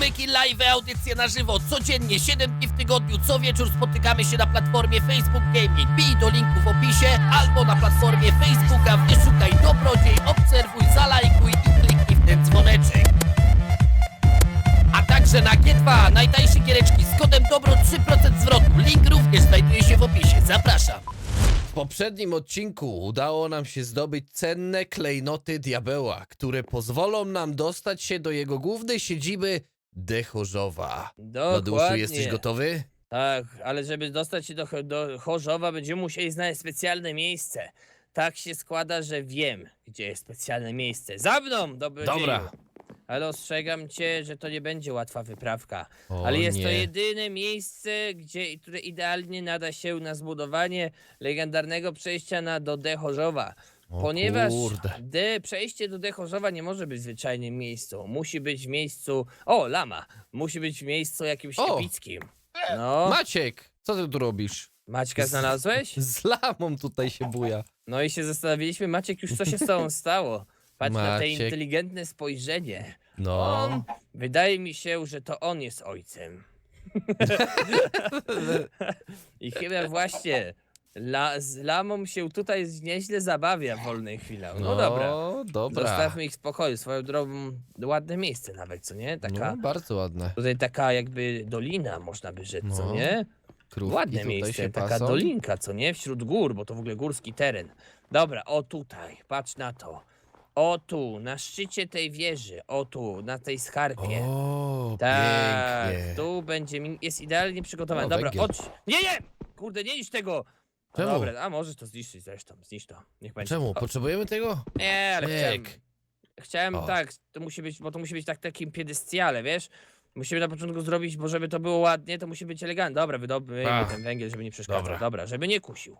Strumyki, live, audycje na żywo, codziennie, 7 dni w tygodniu, co wieczór spotykamy się na platformie Facebook Gaming. Bij do linku w opisie albo na platformie Facebooka, wyszukaj Dobrodziej, obserwuj, zalajkuj i kliknij w ten dzwoneczek. A także na G2 najtańsze giereczki z kodem dobro 3% zwrotu. Link również znajduje się w opisie. Zapraszam. W poprzednim odcinku udało nam się zdobyć cenne klejnoty diabeła, które pozwolą nam dostać się do jego głównej siedziby Dechorzowa. Dokładnie. jesteś gotowy? Tak, ale żeby dostać się do, Cho- do Chorzowa, będziemy musieli znaleźć specjalne miejsce. Tak się składa, że wiem, gdzie jest specjalne miejsce. Za mną, dobrodzieju! Dobra. Ale ostrzegam cię, że to nie będzie łatwa wyprawka. O, ale jest to nie. jedyne miejsce, gdzie, które idealnie nada się na zbudowanie legendarnego przejścia na do D Chorzowa. O Ponieważ kurde. D, przejście do Dechorzowa nie może być w zwyczajnym miejscu. Musi być w miejscu. O, lama! Musi być w miejscu jakimś O! epickim. No, Maciek, co ty tu robisz? Maćka znalazłeś? Z lamą tutaj się buja. No i się zastanowiliśmy, Maciek, już co się z tobą stało? Patrz na te Maciek. inteligentne spojrzenie. No. On, wydaje mi się, że to on jest ojcem. I chyba właśnie la, z lamą się tutaj nieźle zabawia w wolnej chwili. No, dobra. dobra. Zostawmy ich w spokoju. Swoją drogą, ładne miejsce nawet, co nie? Taka, No, bardzo ładne. tutaj taka jakby dolina, można by rzec, co No, nie? Krówki Ładne miejsce, taka pasą. dolinka, co nie? Wśród gór, bo to w ogóle górski teren. Dobra, o tutaj, patrz na to. O tu, na szczycie tej wieży, o tu, na tej skarpie. O, tak, pięknie. tu będzie, jest idealnie przygotowany. O, Dobra, węgiel. chodź. Nie, nie! Kurde, nie niż tego! No Czemu? Dobra, a możesz to zniszczyć zresztą, zniszcz to. Niech będzie. Czemu? Potrzebujemy tego? nie, ale chciałem, Myk. chciałem O. tak, to musi być, bo to musi być tak takim piedestiale, wiesz? Musimy na początku zrobić, bo żeby to było ładnie, to musi być elegancko. Dobra, wydobijmy Ach. ten węgiel, żeby nie przeszkadzał. Dobra. Dobra. żeby nie kusił.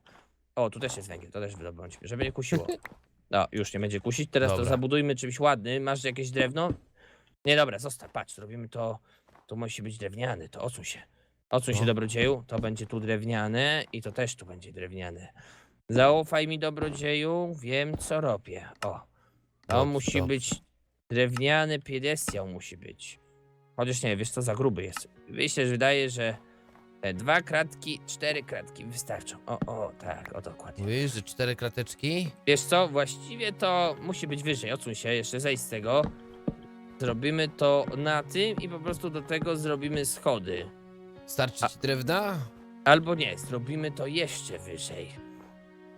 O, tu też jest węgiel, to też wydobądźmy, żeby nie kusiło. No, już nie będzie kusić, teraz to Dobra. zabudujmy czymś ładnym. Masz jakieś drewno? Nie, dobra, zostaw, patrz, zrobimy to, to musi być drewniany, to odsuń się. Odsuń się, No. dobrodzieju, to będzie tu drewniane i to też tu będzie drewniane. Zaufaj mi, dobrodzieju, wiem co robię. O, to Dobrze, musi dobrze. być drewniany piedestiał musi być. Chociaż nie, wiesz co, za gruby jest. Myślę, że wydaje, że te dwa kratki, cztery kratki wystarczą. O, o, tak, o dokładnie. Mówisz, że cztery krateczki? Wiesz co, właściwie to musi być wyżej. Odsuń się, jeszcze zejść z tego. Zrobimy to na tym i po prostu do tego zrobimy schody. Starczy ci drewna? Albo nie, zrobimy to jeszcze wyżej.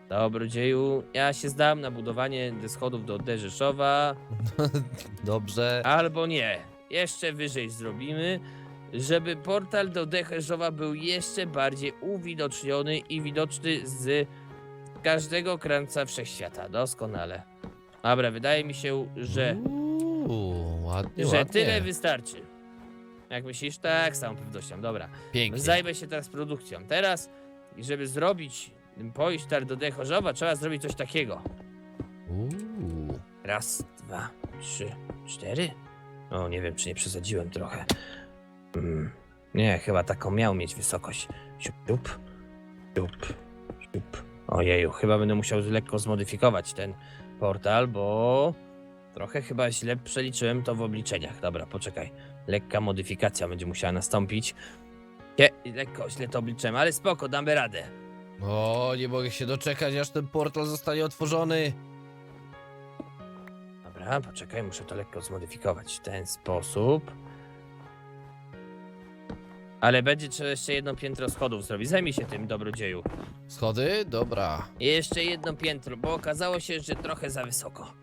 Dobrodzieju, ja się zdam na budowanie schodów do D Rzeszowa. Dobrze. Albo nie, jeszcze wyżej zrobimy, żeby portal do D Rzeszowa był jeszcze bardziej uwidoczniony i widoczny z każdego krańca wszechświata. Doskonale. Dobra, wydaje mi się, że Uuu, ładnie, że ładnie. tyle wystarczy. Jak myślisz? Tak, z całą pewnością. Dobra. Pięknie. Zajmę się teraz produkcją. Teraz, żeby zrobić poisztar do Dechorzowa, trzeba zrobić coś takiego. Uuu. Raz, dwa, trzy, cztery. O, nie wiem, czy nie przesadziłem trochę. Mm. Nie, chyba taką miał mieć wysokość. Siup, siup, siup. Ojeju, chyba będę musiał lekko zmodyfikować ten portal, bo trochę chyba źle przeliczyłem to w obliczeniach. Dobra, poczekaj. Lekka modyfikacja będzie musiała nastąpić. Nie, lekko źle to obliczyłem, ale spoko, damy radę. O, nie mogę się doczekać, aż ten portal zostanie otworzony. Dobra, poczekaj, muszę to lekko zmodyfikować w ten sposób. Ale będzie trzeba jeszcze jedno piętro schodów zrobić. Zajmij się tym, dobrodzieju. Schody? Dobra. Jeszcze jedno piętro, bo okazało się, że trochę za wysoko.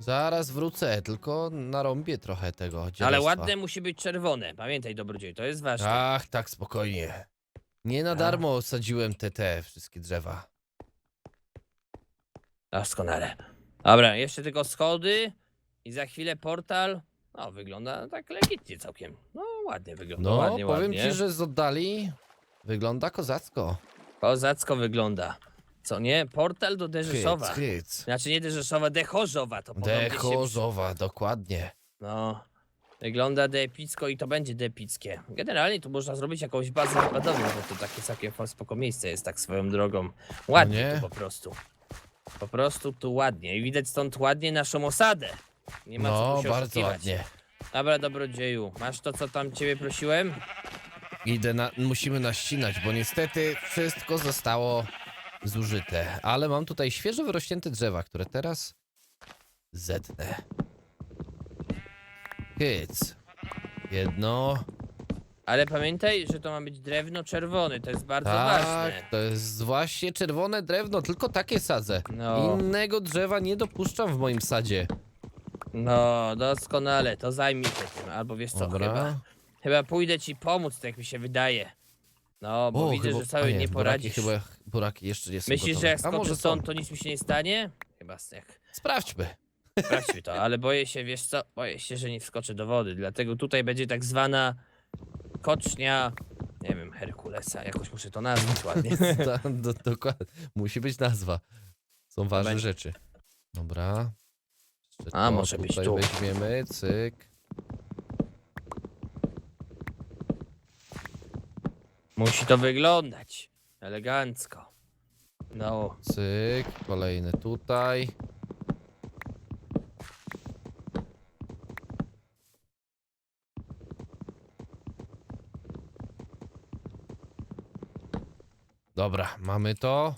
Zaraz wrócę, tylko narąbię trochę tego Ale dziadostwa. ładne musi być czerwone. Pamiętaj, dobrodzieju, to jest ważne. Ach, tak, spokojnie. Nie na A. darmo sadziłem te, te wszystkie drzewa. Doskonale. Dobra, jeszcze tylko schody i za chwilę portal. No, wygląda tak legitnie całkiem. No, ładnie wygląda, No, ładnie, powiem ładnie. ci, że z oddali wygląda kozacko. Kozacko wygląda. Co nie? Portal do Derzeszowa. Hyc, hyc. Znaczy nie Derzeszowa, Dechorzowa to podobnie się... Dechorzowa, dokładnie. No, wygląda deepicko i to będzie deepickie. Generalnie tu można zrobić jakąś bazę wypadową, bo to takie całkiem spoko miejsce jest tak swoją drogą. Ładnie nie? tu po prostu. Po prostu tu ładnie. I widać stąd ładnie naszą osadę. Nie ma co No, tu się bardzo oszukiwać. ładnie. Dobra, dobrodzieju. Masz to, co tam ciebie prosiłem? Idę na... Musimy naścinać, bo niestety wszystko zostało zużyte. Ale mam tutaj świeżo wyrośnięte drzewa, które teraz zetnę. Hyc. Jedno. Ale pamiętaj, że to ma być drewno czerwone, to jest bardzo tak, ważne. to jest właśnie czerwone drewno, tylko takie sadzę. No. Innego drzewa nie dopuszczam w moim sadzie. No, doskonale, to zajmij się tym. Albo wiesz co, chyba, chyba pójdę ci pomóc, tak mi się wydaje. No, bo O, widzę, chyba- że sobie a nie, buraki poradzisz. Chyba, buraki jeszcze nie są Myślisz, gotowe. że jak A skoczę może są? stąd, to nic mi się nie stanie? Chyba jak Sprawdźmy. Sprawdźmy to, ale boję się, wiesz co, boję się, że nie wskoczę do wody, dlatego tutaj będzie tak zwana kocznia, nie wiem, Herkulesa, jakoś muszę to nazwać ładnie. Ta, do, dokładnie. Musi być nazwa. Są ważne będzie. rzeczy. Dobra. Jeszcze A, to może być tutaj tu. weźmiemy, cyk. Musi to wyglądać elegancko. No, Cyk, kolejny tutaj. Dobra, mamy to.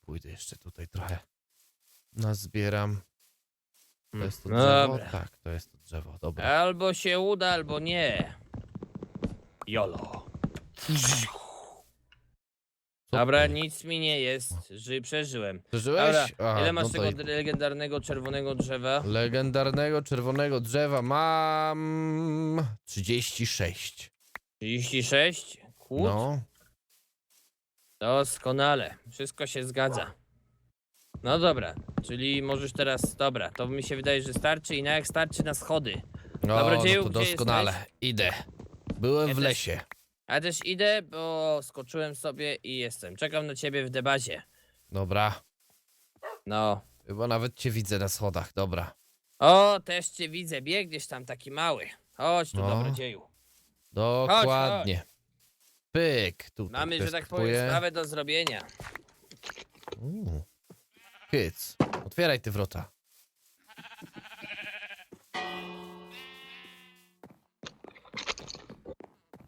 Pójdę jeszcze tutaj trochę. Nazbieram. To Mm, jest to no drzewo? dobra. Tak, to jest to drzewo. Dobra. Albo się uda, albo nie. Jolo. Co Dobra, nic mi nie jest, ży, przeżyłem. Przeżyłeś? Dobra, A, ile masz no to tego i- legendarnego czerwonego drzewa? Legendarnego czerwonego drzewa mam 36. 36? Kłód? No, Doskonale, wszystko się zgadza. No dobra, czyli możesz teraz, dobra, to mi się wydaje, że starczy i na jak starczy na schody. no, Dobrodzieju, no to gdzie doskonale. Idę. Byłem Ja w też. lesie. Ja też idę, bo skoczyłem sobie i jestem. Czekam na ciebie w debazie. Dobra. No. Chyba nawet cię widzę na schodach. Dobra. O, też cię widzę, biegniesz tam taki mały. Chodź tu, No. dobrodzieju. Dokładnie. Pyk. Tutaj Mamy, że tak powiem, sprawę do zrobienia. Hyc. Otwieraj te wrota.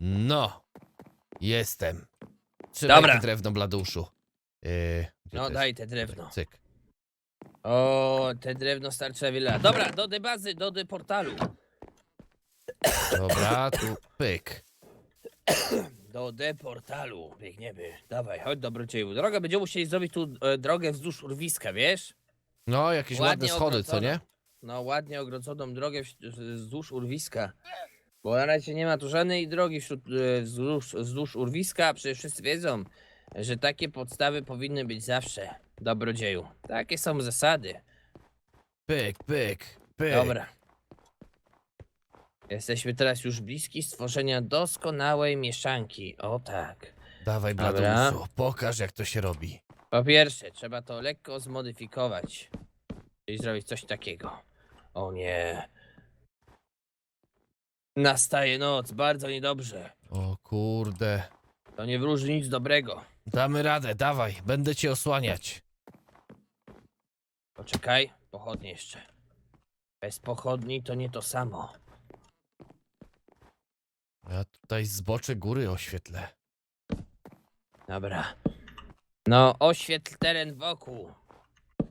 No. Jestem. Trzymaj Dobra. te drewno, bladuszu. Yy, gdzie No to jest? daj te drewno. Cyk. O, te drewno starczy na wiele lat. Dobra, do debazy, do de portalu. Dobra, tu pyk. Do deportalu biegniemy. Dawaj, chodź dobrodzieju. Droga, będziemy musieli zrobić tu e, drogę wzdłuż urwiska, wiesz? No, jakieś ładne Ładnie schody, co nie? No, ładnie ogrodzoną drogę wś- wzdłuż urwiska. Bo na razie nie ma tu żadnej drogi wśród, e, wzdłuż, wzdłuż urwiska. Przecież wszyscy wiedzą, że takie podstawy powinny być zawsze. Dobrodzieju. Takie są zasady. Pyk, pyk, pyk. Dobra. Jesteśmy teraz już bliski stworzenia doskonałej mieszanki. O tak. Dawaj, Dobra. bladuszu, pokaż jak to się robi. Po pierwsze, trzeba to lekko zmodyfikować. Czyli zrobić coś takiego. O nie. Nastaje noc, bardzo niedobrze. O kurde. To nie wróży nic dobrego. Damy radę, dawaj, będę cię osłaniać. Poczekaj, pochodnie jeszcze. Bez pochodni to nie to samo. Ja tutaj zbocze góry oświetlę. Dobra. No, oświetl teren wokół.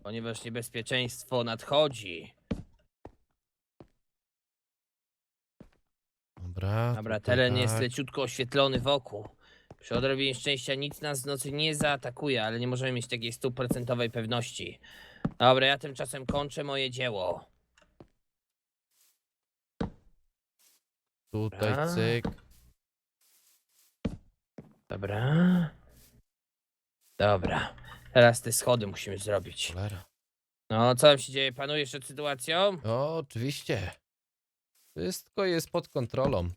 Ponieważ niebezpieczeństwo nadchodzi. Dobra. Dobra, tutaj teren jest tak. leciutko oświetlony wokół. Przy odrobinie szczęścia nic nas w nocy nie zaatakuje, ale nie możemy mieć takiej stuprocentowej pewności. Dobra, ja tymczasem kończę moje dzieło. Tutaj Dobra. cyk. Dobra. Dobra. Teraz te schody musimy zrobić. Cholera. No, co tam się dzieje? Panujesz nad sytuacją? O, oczywiście. Wszystko jest pod kontrolą.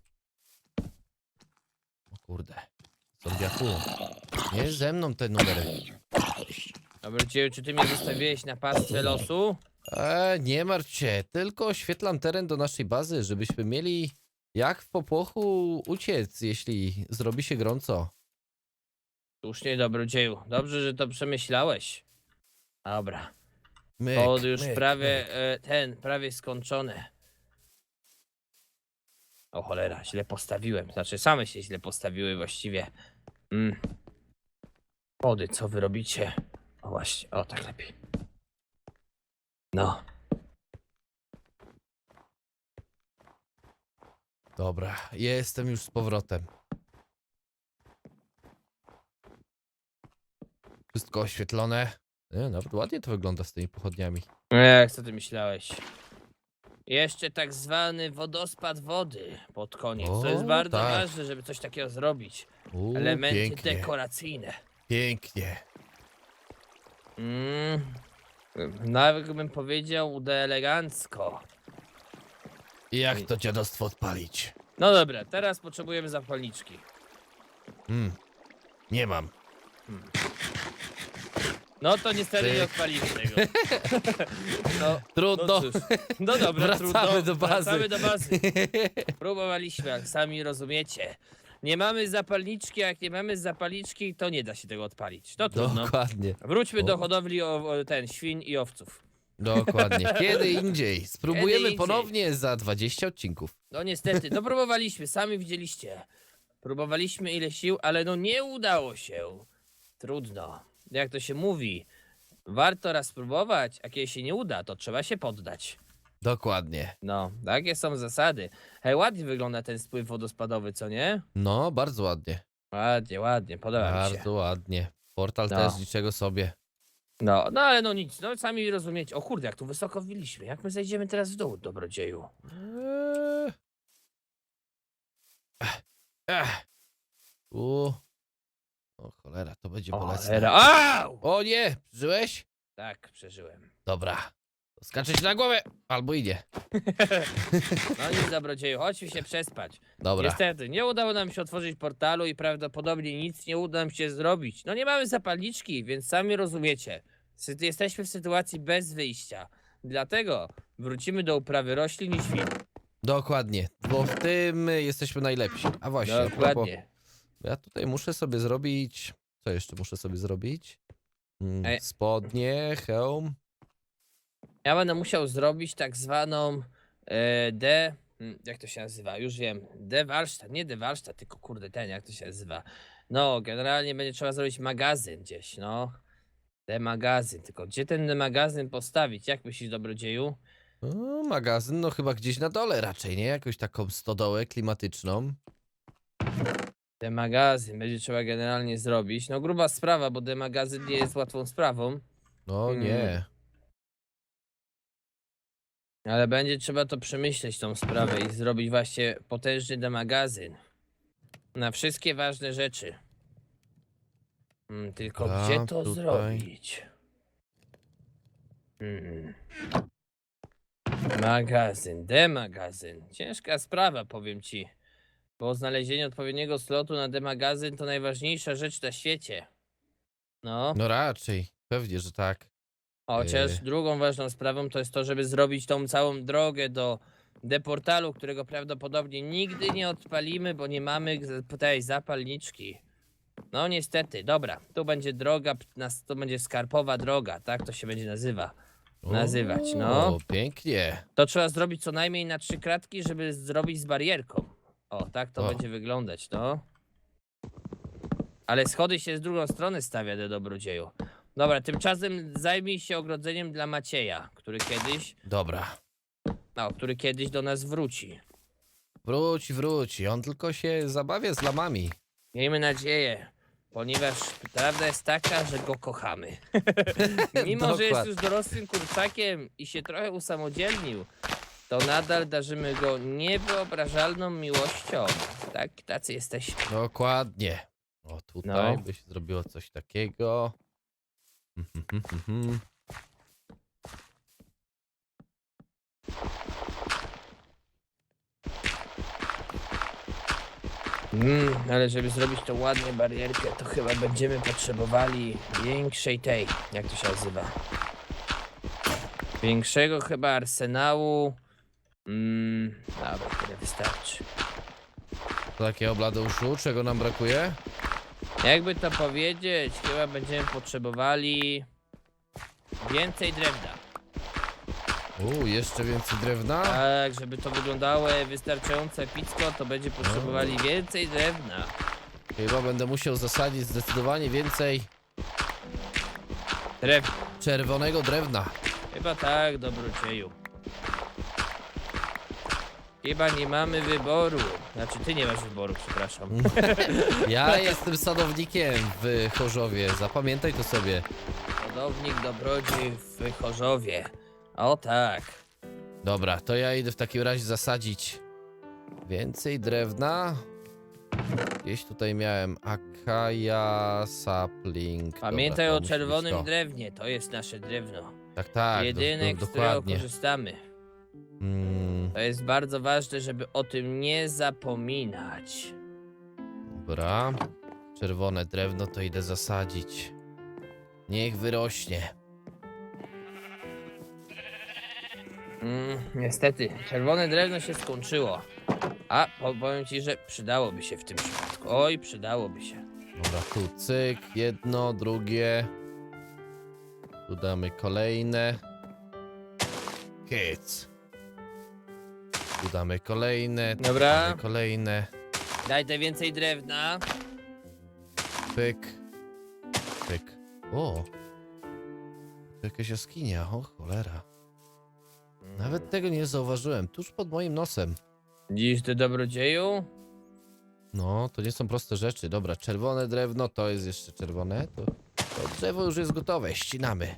O kurde. Zombiaku. Nie ze mną te numery. Dobra, dzieju, czy ty mnie zostawiłeś na pastwę losu? E, nie martw się, tylko oświetlam teren do naszej bazy, żebyśmy mieli jak w popłochu uciec, jeśli zrobi się gorąco. Słusznie, dobrodzieju. Dobrze, że to przemyślałeś. Dobra. Myk, już myk, prawie myk. e, ten, prawie skończone. O cholera, źle postawiłem. Znaczy same się źle postawiły właściwie. Mm. Co wy robicie? O właśnie, o tak lepiej. No, Dobra, jestem już z powrotem. Wszystko oświetlone. Nie, nawet ładnie to wygląda z tymi pochodniami. jak co ty myślałeś? Jeszcze tak zwany wodospad wody pod koniec. to jest O, bardzo tak. ważne, żeby coś takiego zrobić. Uuu, Elementy pięknie, dekoracyjne. pięknie. Mm. Nawet bym powiedział, uda elegancko. Jak to dziadostwo odpalić? No dobra, teraz potrzebujemy zapalniczki. Hmm, nie mam. No to niestety nie odpalimy tego. No, Trudno. no cóż. No dobra, Wracamy trudno. do bazy. Wracamy do bazy. Próbowaliśmy, jak sami rozumiecie. Nie mamy zapalniczki, a jak nie mamy zapalniczki, to nie da się tego odpalić. To trudno. Dokładnie, Wróćmy do O. hodowli o, o, ten, świn i owców. Dokładnie. Kiedy indziej. Spróbujemy indziej. ponownie za 20 odcinków. No niestety, no próbowaliśmy, sami widzieliście. Próbowaliśmy ile sił, ale no nie udało się. Trudno. Jak to się mówi, warto raz spróbować, a kiedy się nie uda, to trzeba się poddać. Dokładnie. No, takie są zasady. Hej, ładnie wygląda ten spływ wodospadowy, co nie? No, bardzo ładnie. Ładnie, ładnie, podoba mi się. Bardzo ładnie. Portal No. też niczego sobie. No, no ale no nic, no sami rozumiecie. O kurde, jak tu wysoko wbiliśmy. Jak my zejdziemy teraz w dół, dobrodzieju? Eee. Ech, ech. U. O cholera, to będzie bolesne. era. Au! O nie, żyłeś? Tak, przeżyłem. Dobra. Skaczeć na głowę, albo idzie. No nic, dobrodzieju, chodźmy się przespać. Dobra. Niestety, nie udało nam się otworzyć portalu i prawdopodobnie nic nie uda nam się zrobić. No nie mamy zapalniczki, więc sami rozumiecie. Sy- Jesteśmy w sytuacji bez wyjścia. Dlatego wrócimy do uprawy roślin i świn. Dokładnie, bo w tym jesteśmy najlepsi. A właśnie, a propos, Dokładnie. ja tutaj muszę sobie zrobić... Co jeszcze muszę sobie zrobić? Mm, Ej. Spodnie, hełm. Ja będę musiał zrobić tak zwaną e, D. hmm, Jak to się nazywa? Już wiem. D warsztat. Nie D warsztat, tylko kurde ten, jak to się nazywa. No, generalnie będzie trzeba zrobić magazyn gdzieś, no. D magazyn. Tylko gdzie ten magazyn postawić? Jak myślisz, dobrodzieju? O, magazyn, no chyba gdzieś na dole raczej, nie? Jakąś taką stodołę klimatyczną. D magazyn będzie trzeba generalnie zrobić. No, gruba sprawa, bo D magazyn nie jest łatwą sprawą. No nie. Ale będzie trzeba to przemyśleć, tą sprawę i zrobić właśnie potężny demagazyn. Na wszystkie ważne rzeczy. Mm, tylko Dobra, gdzie to tutaj. zrobić? Mm. Magazyn, demagazyn. Ciężka sprawa, powiem ci. Bo znalezienie odpowiedniego slotu na demagazyn to najważniejsza rzecz na świecie. No. No raczej, pewnie, że tak. Chociaż Yy. drugą ważną sprawą to jest to, żeby zrobić tą całą drogę do deportalu, którego prawdopodobnie nigdy nie odpalimy, bo nie mamy tej zapalniczki. No niestety, dobra, tu będzie droga, p- nas- to będzie skarpowa droga, tak to się będzie nazywa. Nazywać, no. O, pięknie. To trzeba zrobić co najmniej na trzy kratki, żeby zrobić z barierką. O, tak to O. będzie wyglądać, no. Ale schody się z drugą strony stawia do dobrodzieju. Dobra, tymczasem zajmij się ogrodzeniem dla Macieja, który kiedyś, Dobra. no, który kiedyś do nas wróci. Wróci, wróci. On tylko się zabawia z lamami. Miejmy nadzieję, ponieważ prawda jest taka, że go kochamy. Mimo, że jest Dokładnie. już dorosłym kurczakiem i się trochę usamodzielnił, to nadal darzymy go niewyobrażalną miłością. Tak, tacy jesteśmy. Dokładnie. O, tutaj No. by się zrobiło coś takiego. Mm, ale żeby zrobić tą ładnie barierkę, to chyba będziemy potrzebowali większej tej, jak to się nazywa? Większego chyba arsenału. Mm, dobra, tyle wystarczy. To Takie obladeuszu, czego nam brakuje? Jakby to powiedzieć, chyba będziemy potrzebowali więcej drewna. U, jeszcze więcej drewna? Tak, żeby to wyglądało wystarczająco epicko, to będzie potrzebowali więcej drewna. Chyba będę musiał zasadzić zdecydowanie więcej Drewna. czerwonego drewna. Chyba tak, dobrodzieju. Chyba nie mamy wyboru. Znaczy, ty nie masz wyboru, przepraszam. Ja jestem sadownikiem w Chorzowie, zapamiętaj to sobie. Hodownik dobrodziej w Chorzowie. O tak. Dobra, to ja idę w takim razie zasadzić więcej drewna. Gdzieś tutaj miałem Akaja sapling. Pamiętaj Dobra, to o musi czerwonym to. drewnie, to jest nasze drewno. Tak, tak, do, Jedyne, do, z którego dokładnie. korzystamy. Mm, To jest bardzo ważne, żeby o tym nie zapominać. dobra, czerwone drewno to idę zasadzić. Niech wyrośnie. Mm, niestety, czerwone drewno się skończyło. A, po- powiem ci, że przydałoby się w tym przypadku. Oj, przydałoby się. Dobra, tu cyk, jedno, drugie. Tu damy kolejne. Kic. Tu damy kolejne. tu Dobra. Damy kolejne. Daj te więcej drewna. Pyk. Pyk. O. To jakaś jaskinia, o cholera. Nawet tego nie zauważyłem, tuż pod moim nosem. Dziś ty dobrodzieju? No, to nie są proste rzeczy. Dobra, czerwone drewno, to jest jeszcze czerwone. To, to drzewo już jest gotowe, ścinamy.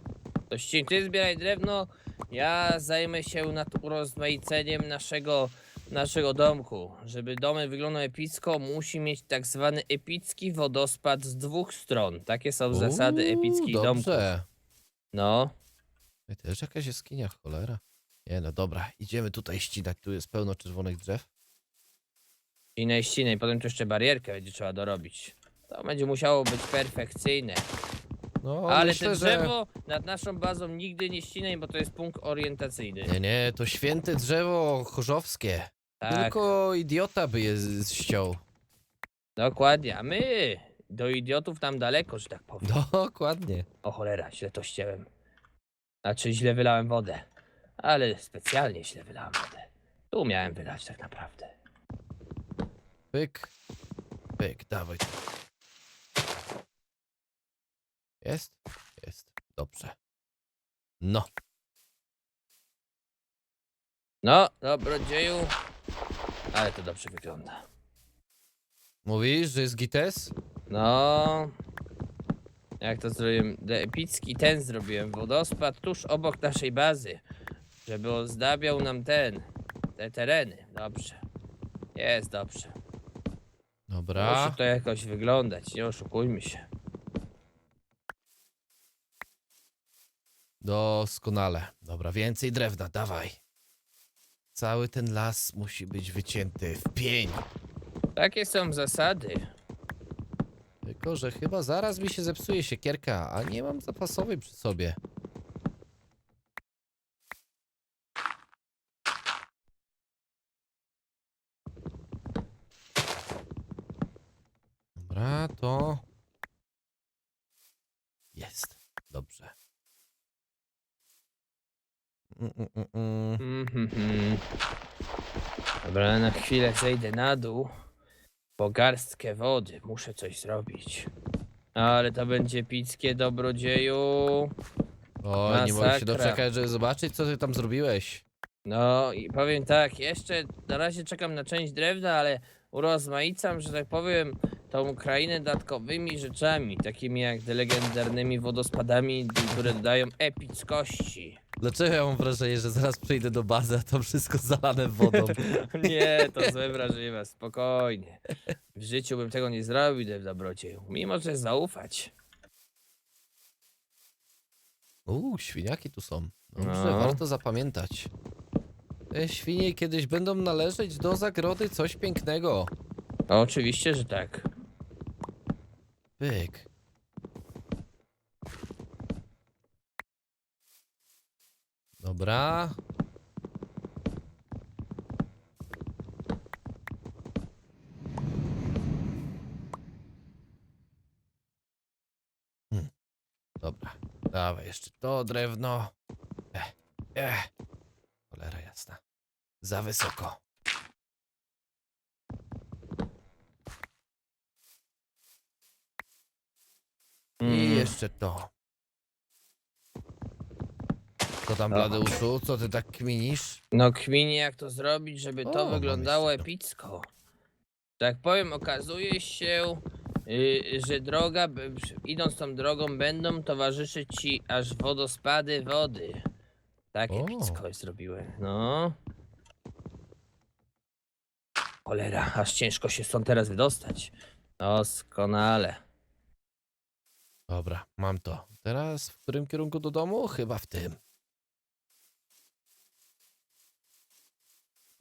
To ścień, ty zbieraj drewno, ja zajmę się nad urozmaiceniem naszego, naszego domku. Żeby domek wyglądał epicko, musi mieć tak zwany epicki wodospad z dwóch stron. Takie są zasady Uuu, epickich domków. Dobrze. No, Ej, Też jakaś jaskinia, cholera. Nie no, dobra, idziemy tutaj ścinać, tu jest pełno czerwonych drzew. i na ścinie, potem tu jeszcze barierkę będzie trzeba dorobić. To będzie musiało być perfekcyjne. No, Ale myślę, te drzewo nad naszą bazą nigdy nie ścinaj, bo to jest punkt orientacyjny. Nie, nie, to święte drzewo chorzowskie. Tak, Tylko idiota by je z- ściął. dokładnie. A my do idiotów tam daleko, że tak powiem. Dokładnie. O cholera, źle to ścięłem. Znaczy źle wylałem wodę. Ale specjalnie źle wylałem wodę. Tu miałem wylać tak naprawdę. Pyk. Pyk, dawaj. Jest? Jest. Dobrze. No. No, dobrodzieju. Ale to dobrze wygląda. Mówisz, że jest gites? No. Jak to zrobiłem? De- Epicki ten zrobiłem. Wodospad tuż obok naszej bazy. Żeby ozdabiał nam ten. Te tereny. Dobrze. Jest dobrze. Dobra. Musi to jakoś wyglądać. Nie oszukujmy się. Doskonale. Dobra, więcej drewna, dawaj. Cały ten las musi być wycięty w pień. Takie są zasady. Tylko, że chyba zaraz mi się zepsuje siekierka, a nie mam zapasowej przy sobie. Dobra, to... Jest. Dobrze. Mm, mm, mm, mm. Mhm. Dobra, na chwilę zejdę na dół. Po garstkę wody muszę coś zrobić. Ale to będzie pickie dobrodzieju. O, nie mogę się Masakra. doczekać, żeby zobaczyć, co ty tam zrobiłeś. No i powiem tak, jeszcze na razie czekam na część drewna, ale urozmaicam, że tak powiem, tą krainę dodatkowymi rzeczami, takimi jak te legendarnymi wodospadami, które dodają epickości. Dlaczego ja mam wrażenie, że zaraz przyjdę do bazy, a tam wszystko zalane wodą? Nie, to złe wrażliwe, spokojnie. W życiu bym tego nie zrobił, Dev Dobrocieju. Mimo, że zaufać. Uuu, świniaki tu są. Dobrze, No. warto zapamiętać. Te świnie kiedyś będą należeć do zagrody coś pięknego. Oczywiście, że tak. Pyk. Dobra. Hmm. Dobra, dawaj jeszcze to drewno. Ech, ech. Cholera jasna. Za wysoko. I Mm. jeszcze to. Co tam, No. Bladeuszu? Co ty tak kminisz? No kminie jak to zrobić, żeby O, to wyglądało epicko. Tak powiem, okazuje się, y, że droga, b- przy- idąc tą drogą będą towarzyszyć ci aż wodospady wody. Tak O. epicko zrobiłem, no. Cholera, aż ciężko się stąd teraz wydostać. Doskonale. Dobra, mam to. Teraz w którym kierunku do domu? Chyba w tym.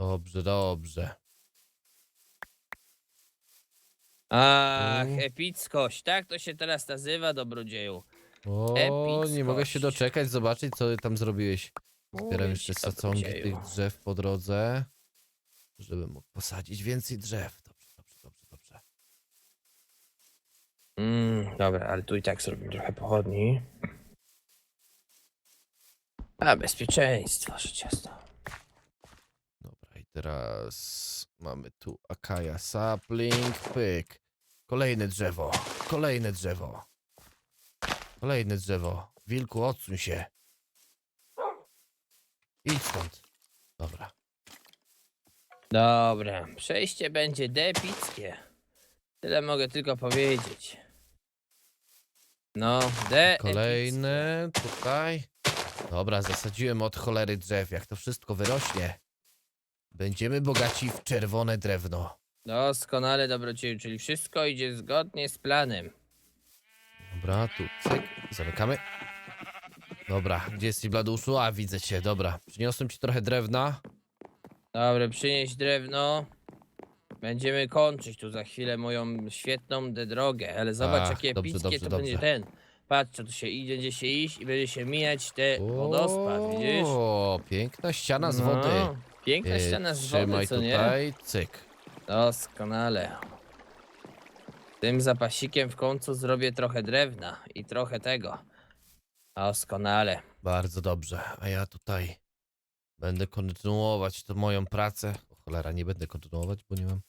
Dobrze, dobrze. Ach, epickość, tak to się teraz nazywa, dobrodzieju. O, nie mogę się Epickość. doczekać, zobaczyć, co tam zrobiłeś. Zbieram Mówię jeszcze ci, sadzonki dobrodzieju. tych drzew po drodze, żeby mógł posadzić więcej drzew. Dobrze, dobrze, dobrze, dobrze. Mm, dobra, ale tu i tak zrobimy trochę pochodni. A, bezpieczeństwo, rzecz jasna. Teraz mamy tu Akaja sapling, pyk. Kolejne drzewo, kolejne drzewo. Kolejne drzewo. Wilku, odsuń się. Idź stąd. Dobra. Dobra, przejście będzie depickie. Tyle mogę tylko powiedzieć. No, de Kolejne tutaj. Dobra, zasadziłem od cholery drzew. Jak to wszystko wyrośnie, będziemy bogaci w czerwone drewno. Doskonale, dobrodzieju, czyli wszystko idzie zgodnie z planem. Dobra, tu cyk, zamykamy. Dobra, gdzie jesteś Bladuszu? A, widzę cię, dobra. Przyniosłem ci trochę drewna. Dobra, przynieść drewno. Będziemy kończyć tu za chwilę moją świetną de drogę, ale zobacz Ach, jakie dobrze, epickie dobrze, to będzie dobrze. ten. Patrz, co tu się idzie, będzie się iść i będzie się mijać te wodospad, widzisz? O, piękna ściana z No, wody. Piękna E, ściana z wody, Trzymaj co nie? tutaj, cyk. Doskonale. Tym zapasikiem w końcu zrobię trochę drewna i trochę tego. Doskonale. Bardzo dobrze. A ja tutaj będę kontynuować tę moją pracę. O cholera, nie będę kontynuować, bo nie mam,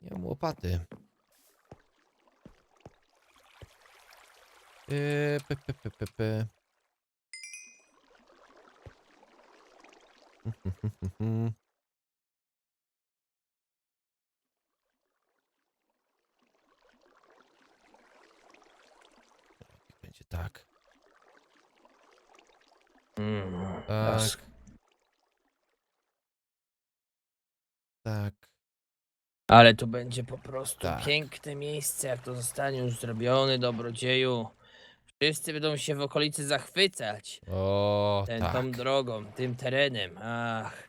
nie mam łopaty. Yy, py, py, py, py, py. Będzie tak. Mm, Tak. dos- Tak. Ale tu będzie po prostu Tak. piękne miejsce, jak to zostanie już zrobione, dobrodzieju. Wszyscy będą się w okolicy zachwycać O, ten, tak. tą drogą, tym terenem. Ach,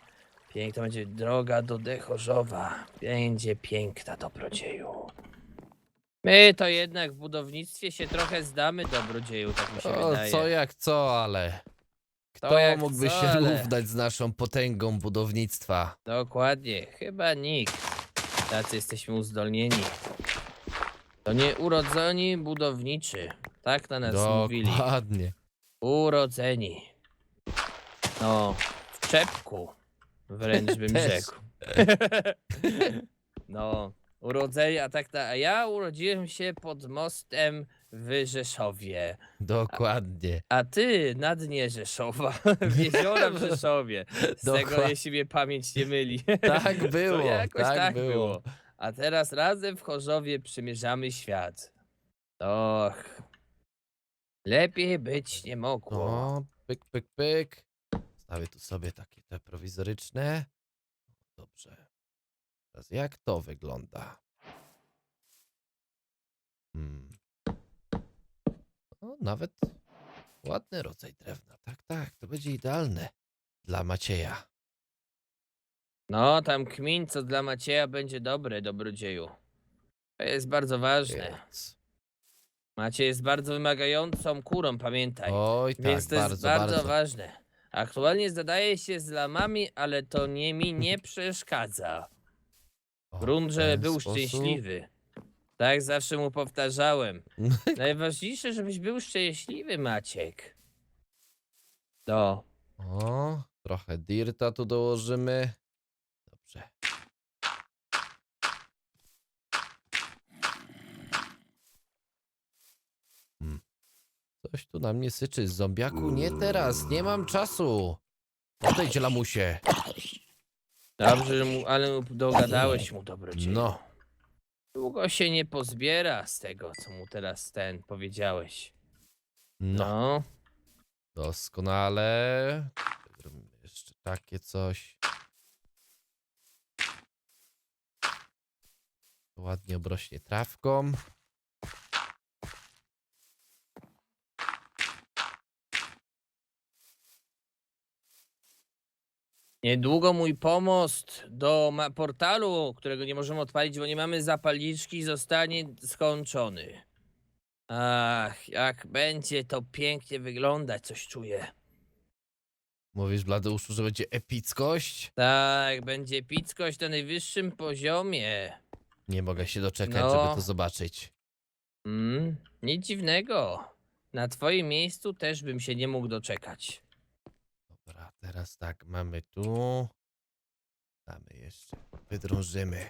piękna będzie droga do Dechorzowa. Będzie piękna, dobrodzieju. My to jednak w budownictwie się trochę zdamy, dobrodzieju, tak mi się O, wydaje. co jak co, ale kto jak mógłby co, się ale- równać z naszą potęgą budownictwa? Dokładnie, chyba nikt. Tacy jesteśmy uzdolnieni. To nie urodzeni budowniczy. Tak na nas mówili. Dokładnie. Urodzeni. No, w czepku. Wręcz bym Też. rzekł. no, urodzeni, a tak na, a ja urodziłem się pod mostem w Rzeszowie. Dokładnie. A ty na dnie Rzeszowa, w jeziora w Rzeszowie. Z tego, Dokładnie. jeśli mnie pamięć nie myli. Tak było, To jakoś tak tak, było. było. A teraz razem w Chorzowie przymierzamy świat. Och. Lepiej być nie mogło. No, pyk, pyk, pyk. Stawię tu sobie takie te prowizoryczne. Dobrze. Teraz jak to wygląda? Hmm. No, nawet ładny rodzaj drewna. Tak, tak, to będzie idealne dla Macieja. No, tam kmin, co dla Macieja będzie dobre, dobrodzieju. To jest bardzo ważne. Więc... Maciej jest bardzo wymagającą kurą, pamiętaj. Oj, tak, Więc to jest bardzo, bardzo, bardzo. ważne. Aktualnie zadaje się z lamami, ale to nie mi nie przeszkadza. O, Grunt, w żeby ten był sposób. szczęśliwy. Tak zawsze mu powtarzałem. Najważniejsze, żebyś był szczęśliwy, Maciek. No, O, Trochę dirta tu dołożymy. Dobrze. Hmm. Coś tu na mnie syczy. Zombiaku, nie teraz. Nie mam czasu. Odejdź, lamusie. Dobrze, że mu, ale dogadałeś mu dobrodzieju. No. Długo się nie pozbiera z tego, co mu teraz ten powiedziałeś. No. No. Doskonale. Zrobimy jeszcze takie coś. Ładnie obrośnie trawką. Niedługo mój pomost do ma- portalu, którego nie możemy odpalić, bo nie mamy zapalniczki, zostanie skończony. Ach, jak będzie to pięknie wyglądać, coś czuję. Mówisz, Bladeuszu, że będzie epickość? Tak, będzie pickość na najwyższym poziomie. Nie mogę się doczekać, No. żeby to zobaczyć. Mm, nic dziwnego. Na twoim miejscu też bym się nie mógł doczekać. Teraz tak, mamy tu. Damy jeszcze. Wydrążymy.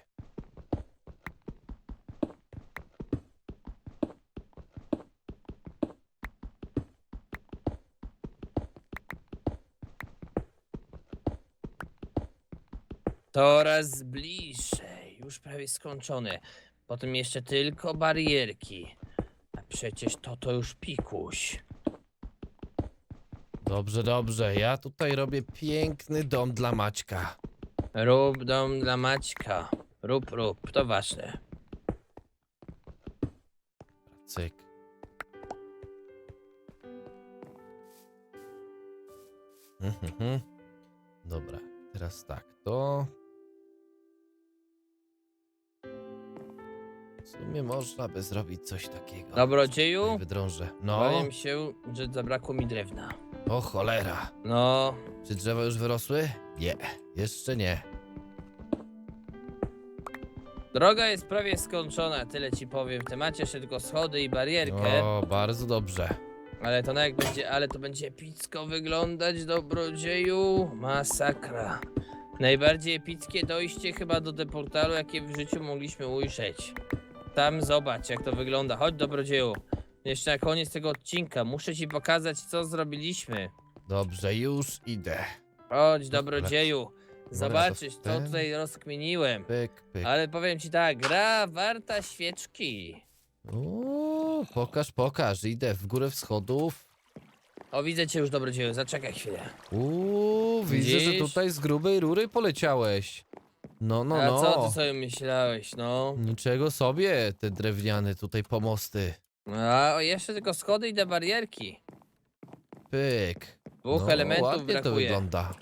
Coraz bliżej, już prawie skończone. Potem jeszcze tylko barierki. A przecież to to już pikuś. Dobrze, dobrze. Ja tutaj robię piękny dom dla Maćka. Rób dom dla Maćka. Rób, rób, to ważne. Cyk. Mhm, mhm. Dobra, teraz tak, to... W sumie można by zrobić coś takiego. Dobrodzieju? Wydrążę. No, Obawiam się, że zabrakło mi drewna. O cholera. No, Czy drzewa już wyrosły? Nie, jeszcze nie. droga jest prawie skończona, tyle ci powiem. W temacie jeszcze tylko schody i barierkę. O, bardzo dobrze. Ale to na jak będzie, ale to będzie epicko wyglądać, dobrodzieju. Masakra. Najbardziej epickie dojście chyba do deportalu, jakie w życiu mogliśmy ujrzeć. Tam zobacz, jak to wygląda. Chodź, dobrodzieju. Jeszcze na koniec tego odcinka muszę ci pokazać, co zrobiliśmy. Dobrze, już idę. Chodź, dobrodzieju. to Zobaczysz, co tutaj rozkminiłem. Pyk, pyk. Ale powiem ci tak, gra warta świeczki. O, pokaż, pokaż. Idę w górę wschodów. O, widzę cię już, dobrodzieju. Zaczekaj chwilę. Uuu, widzę, że Widzisz? tutaj z grubej rury poleciałeś. No, no, A no. co ty sobie myślałeś, no? Niczego sobie, te drewniane tutaj pomosty. A o, jeszcze tylko schody i te barierki. Pyk. Dwóch no, elementów ładnie to brakuje. wygląda.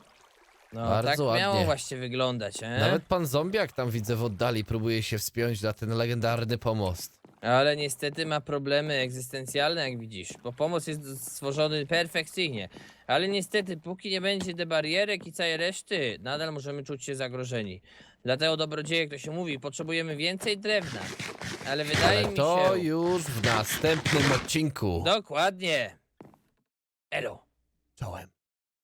No Bardzo tak miało ładnie. właśnie wyglądać, e? Nawet pan zombiak tam widzę w oddali próbuje się wspiąć na ten legendarny pomost. Ale niestety ma problemy egzystencjalne, jak widzisz. Bo pomoc jest stworzony perfekcyjnie. Ale niestety, póki nie będzie de barierek i całej reszty, nadal możemy czuć się zagrożeni. Dlatego, dobrodzieje, jak to się mówi, potrzebujemy więcej drewna. Ale wydaje Ale mi to się... już w następnym odcinku. Dokładnie. Elo. Czołem.